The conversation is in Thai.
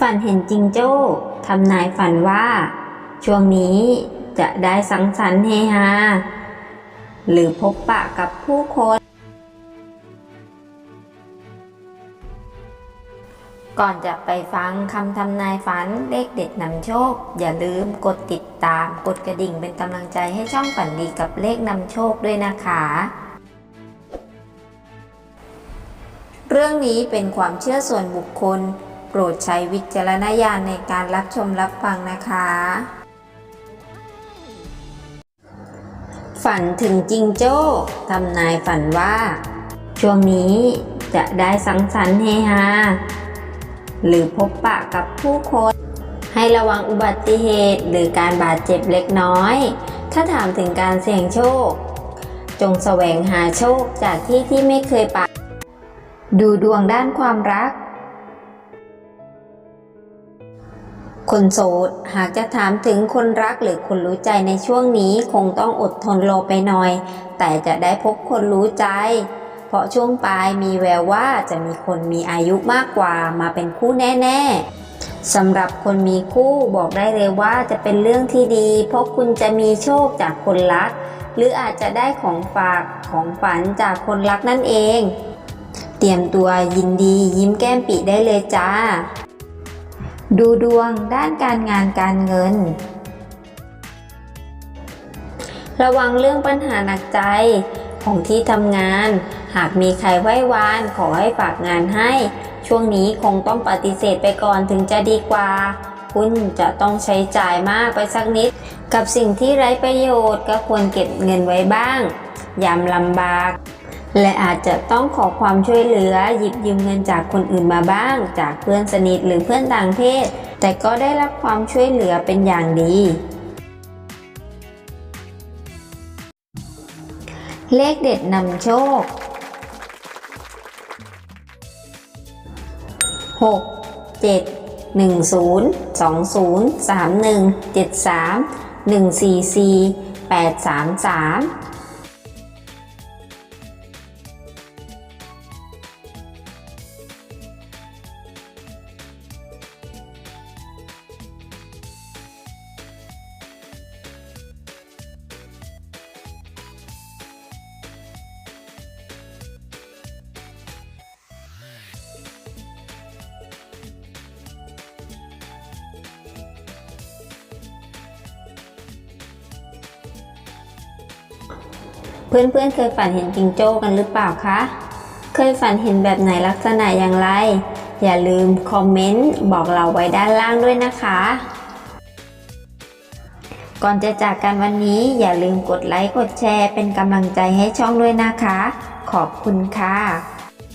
ฝันเห็นจิงโจ้ทำนายฝันว่า ช่วงนี้จะได้สังสรรค์เฮฮาหรือพบปะกับผู้คน ก่อนจะไปฟังคำทำนายฝันเลขเด็ดนำโชค อย่าลืมกดติดตามกดกระดิ่งเป็นกำลังใจให้ช่องฝันดีกับเลขนำโชคด้วยนะคะ เรื่องนี้เป็นความเชื่อส่วนบุคคล ปรดใช้วิจารณญาณในการรับชมรับฟังนะคะ ฝันถึงจิงโจ้ทำนายฝันว่า ช่วงนี้จะได้สังสรรค์เฮฮาหรือพบปะกับผู้คน ให้ระวังอุบัติเหตุหรือการบาดเจ็บเล็กน้อย ถ้าถามถึงการเสี่ยงโชค จงแสวงหาโชคจากที่ที่ไม่เคยไปดูดวงด้านความรัก คนโสดหากจะถามถึงคนรักหรือคนรู้ใจในช่วงนี้คงต้องอดทนรอไปหน่อย แต่จะได้พบคนรู้ใจ เพราะช่วงปลายมีแววว่าจะมีคนมีอายุมากกว่ามาเป็นคู่แน่ๆสำหรับคนมีคู่บอกได้เลยว่าจะเป็นเรื่องที่ดี เพราะคุณจะมีโชคจากคนรัก หรืออาจจะได้ของฝากของฝันจากคนรักนั่นเอง เตรียมตัวยินดียิ้มแก้มปีได้เลยจ้า ดูดวงด้านการงานการเงิน ระวังเรื่องปัญหาหนักใจของที่ทำงาน หากมีใครไหว้วานขอให้ฝากงานให้ ช่วงนี้คงต้องปฏิเสธไปก่อนถึงจะดีกว่า คุณจะต้องใช้จ่ายมากไปสักนิด กับสิ่งที่ไร้ประโยชน์ก็ควรเก็บเงินไว้บ้าง ยามลำบาก และอาจจะต้องขอความช่วยเหลือหยิบยืมเงินจากคนอื่นมาบ้าง จากเพื่อนสนิทหรือเพื่อนต่างเพศ แต่ก็ได้รับความช่วยเหลือเป็นอย่างดี เลขเด็ดนำโชค 6 7 1 0 2 0 3 1 7 3 1 4 4 8 3 3 เพื่อนๆเคยฝันเห็นจิงโจ้กันหรือเปล่าคะ เคยฝันเห็นแบบไหนลักษณะอย่างไร อย่าลืมคอมเมนต์บอกเราไว้ด้านล่างด้วยนะคะ ก่อนจะจากกันวันนี้อย่าลืมกดไลค์กดแชร์เป็นกำลังใจให้ช่องด้วยนะคะ ขอบคุณค่ะ